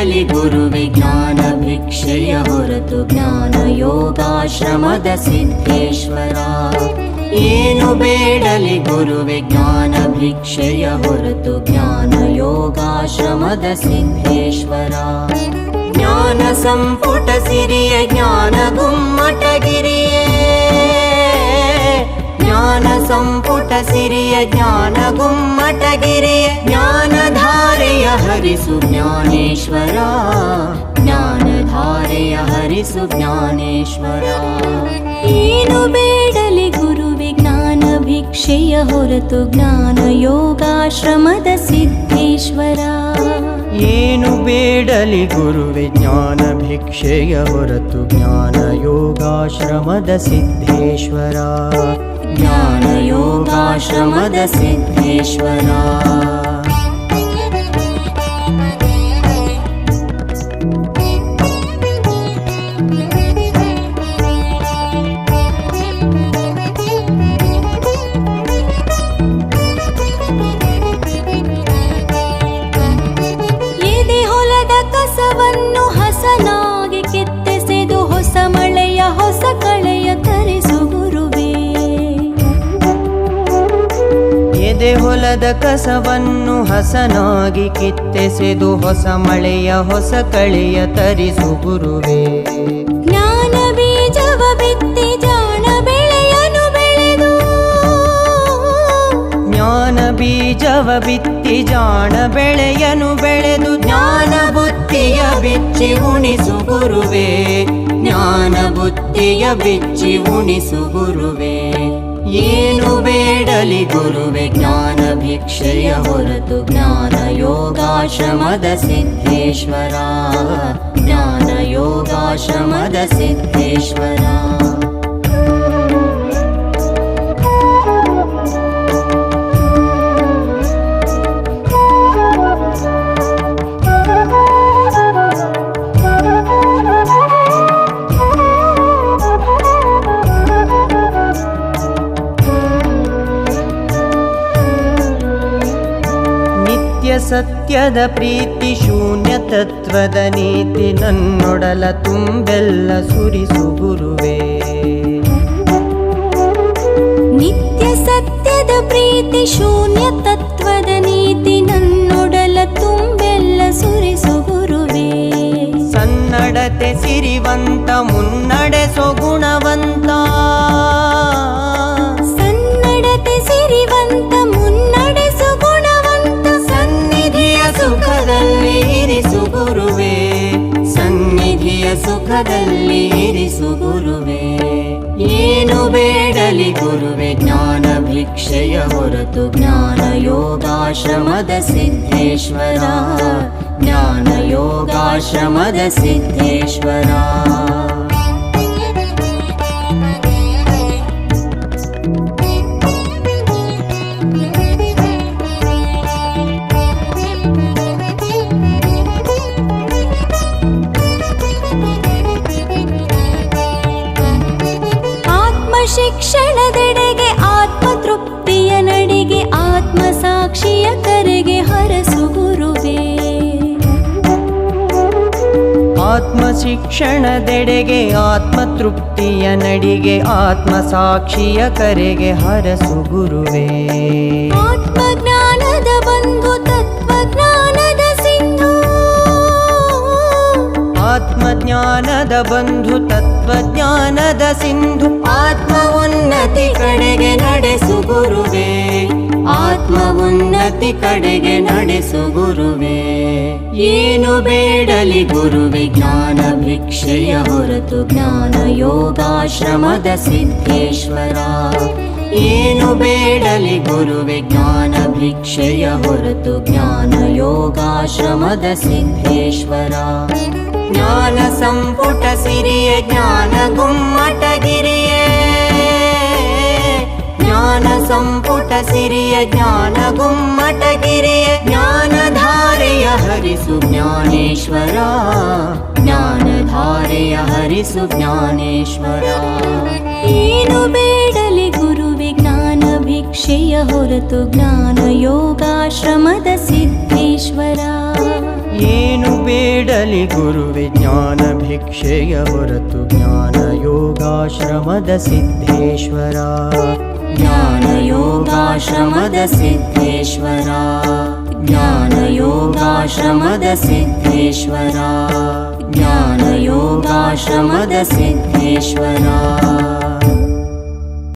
ಸಿಗಲಿ ಗುರುವಿ ಜ್ಞಾನ ಭಿಕ್ಷೆಯ ಹೊರತು ಜ್ಞಾನ ಯೋಗಾಶ್ರಮದ ಸಿದ್ಧೇಶ್ವರ ಏನು ಬೇಡಲಿ ಗುರುವಿ ಜ್ಞಾನ ಭಿಕ್ಷೆಯ ಹೊರತು ಜ್ಞಾನ ಯೋಗಾಶ್ರಮದ ಸಿದ್ಧೇಶ್ವರ ಜ್ಞಾನ ಸಂಪುಟ ಸಿರಿಯ, ಜ್ಞಾನ ಗುಮ್ಮಟಗಿರಿಯೇ ಜ್ಞಾನ ಸಂಪುಟ ಸಿರಿಯ, ಜ್ಞಾನ ಗುಮ್ಮಟಗಿರಿಯ ಜ್ಞಾನ ಜ್ಞಾನಧಾರೆಯ ಹರಿಸು ಜ್ಞಾನೇಶ್ವರ ಜ್ಞಾನಧಾರೆಯ ಹರಿಸು ಜ್ಞಾನೇಶ್ವರ ಏನು ಬೇಡಲಿ ಗುರು ಜ್ಞಾನ ಭಿಕ್ಷೆಯ ಹೊರತು ಜ್ಞಾನ ಯೋಗಾಶ್ರಮದ ಸಿದ್ಧೇಶ್ವರ ಏನು ಬೇಡಲಿ ಗುರುವೆ ಜ್ಞಾನ ಭಿಕ್ಷೆಯ ಹೊರತು ಜ್ಞಾನ ಯೋಗಾಶ್ರಮದ ಸಿದ್ಧೇಶ್ವರ ಜ್ಞಾನ ಯೋಗಾಶ್ರಮದ ಸಿದ್ಧೇಶ್ವರ ಎದೆ ಹೊಲದ ಕಸವನ್ನು ಹಸನಾಗಿ ಕಿತ್ತೆಸೆದು ಹೊಸ ಮಳೆಯ ಹೊಸ ಕಳೆಯ ತರಿಸು ಗುರುವೇ. ಜ್ಞಾನ ಬೀಜವ ಬಿತ್ತಿ ಜಾಣ ಬೆಳೆಯನು ಬೆಳೆದು. ಜ್ಞಾನ ಬೀಜವ ಬಿತ್ತಿ ಜಾಣ ಬೆಳೆಯನು ಬೆಳೆದು. ಜ್ಞಾನ ಬುತ್ತಿಯ ಬಿಚ್ಚಿ ಉಣಿಸು ಗುರುವೇ. ಜ್ಞಾನ ಬುತ್ತಿಯ ಬಿಚ್ಚಿ ಉಣಿಸು ಗುರುವೇ. ु बेडलि गुरु ज्ञानभिक्षयरतु ज्ञानयोगाशमद सिद्धेश्वरा ज्ञानयोगाशमद सिद्धेश्वरा ಸತ್ಯದ ಪ್ರೀತಿ ಶೂನ್ಯ ತತ್ವದ ನೀತಿ ನನ್ನೊಡಲ ತುಂಬೆಲ್ಲ ಸುರಿಸು ಗುರುವೇ. ನಿತ್ಯ ಸತ್ಯದ ಪ್ರೀತಿ ಶೂನ್ಯ ತತ್ವದ ನೀತಿ ನನ್ನೊಡಲ ತುಂಬೆಲ್ಲ ಸುರಿಸು ಗುರುವೇ. ಸನ್ನಡತೆ ಸಿರಿವಂತ ಮುನ್ನಡೆಸೋ ಸುಖದಲ್ಲಿ ಇರಿಸು ಗುರುವೇ ಏನು ಬೇಡಲಿ ಗುರುವೆ ಜ್ಞಾನ ಭಿಕ್ಷೆಯ ಹೊರತು ಜ್ಞಾನ ಯೋಗಾಶ್ರಮದ ಸಿದ್ಧೇಶ್ವರ ಜ್ಞಾನ ಯೋಗಾಶ್ರಮದ ಸಿದ್ಧೇಶ್ವರ ಶಿಕ್ಷಣದೆಡೆಗೆ ಆತ್ಮತೃಪ್ತಿಯ ನಡಿಗೆ ಆತ್ಮ ಸಾಕ್ಷಿಯ ಕರೆಗೆ ಹರಸು ಗುರುವೇ. ಆತ್ಮ ಶಿಕ್ಷಣದೆಡೆಗೆ ಆತ್ಮತೃಪ್ತಿಯ ನಡಿಗೆ ಆತ್ಮ ಸಾಕ್ಷಿಯ ಕರೆಗೆ ಹರಸು ಗುರುವೇ. ಆತ್ಮ ಆತ್ಮಜ್ಞಾನದ ಬಂಧು ತತ್ವಜ್ಞಾನದ ಸಿಂಧು. ಆತ್ಮ ಉನ್ನತಿ ಕಡೆಗೆ ನಡೆಸು ಗುರುವೇ. ಆತ್ಮ ಉನ್ನತಿ ಕಡೆಗೆ ನಡೆಸು ಗುರುವೇ. ಏನು ಬೇಡಲಿ ಗುರುವೆ, ಜ್ಞಾನ ಭಿಕ್ಷೆಯ ಹೊರತು ಜ್ಞಾನ ಯೋಗಾಶ್ರಮದ ಸಿದ್ಧೇಶ್ವರ ಏನು ಬೇಡಲಿ ಗುರುವೆ, ಜ್ಞಾನ ಭಿಕ್ಷೆಯ ಹೊರತು ಜ್ಞಾನ ಯೋಗಾಶ್ರಮದ ಸಿದ್ಧೇಶ್ವರ ಜ್ಞಾನ ಸಂಪುಟ ಸಿರಿಯ, ಜ್ಞಾನ ಗುಮ್ಮಟಗಿರಿಯೇ ಜ್ಞಾನ ಸಂಪುಟ ಸಿರಿಯ, ಜ್ಞಾನ ಗುಮ್ಮಟಗಿರಿಯ ಜ್ಞಾನಧಾರೆಯ ಹರಿಸು ಜ್ಞಾನೇಶ್ವರ. ಜ್ಞಾನಧಾರೆಯ ಹರಿಸು ಜ್ಞಾನೇಶ್ವರ. ಏನು ಬೇಡಲಿ ಗುರುವಿ, ಜ್ಞಾನ ಭಿಕ್ಷೆಯ ಹೊರತು ಜ್ಞಾನ ಯೋಗಾಶ್ರಮದ ಸಿದ್ಧೇಶ್ವರ ಏನು ಬೇಡ ಬೇಡಲಿ ಗುರುವೆ ಜ್ಞಾನ ಭಿಕ್ಷೆಯ ಹೊರತು ಜ್ಞಾನ ಯೋಗಾಶ್ರಮದ ಸಿದ್ಧೇಶ್ವರ ಜ್ಞಾನ ಯೋಗಾಶ್ರಮದ ಸಿದ್ಧೇಶ್ವರ ಜ್ಞಾನ ಯೋಗಾಶ್ರಮದ ಸಿದ್ಧೇಶ್ವರ ಜ್ಞಾನ ಯೋಗಾಶ್ರಮದ ಸಿದ್ಧೇಶ್ವರ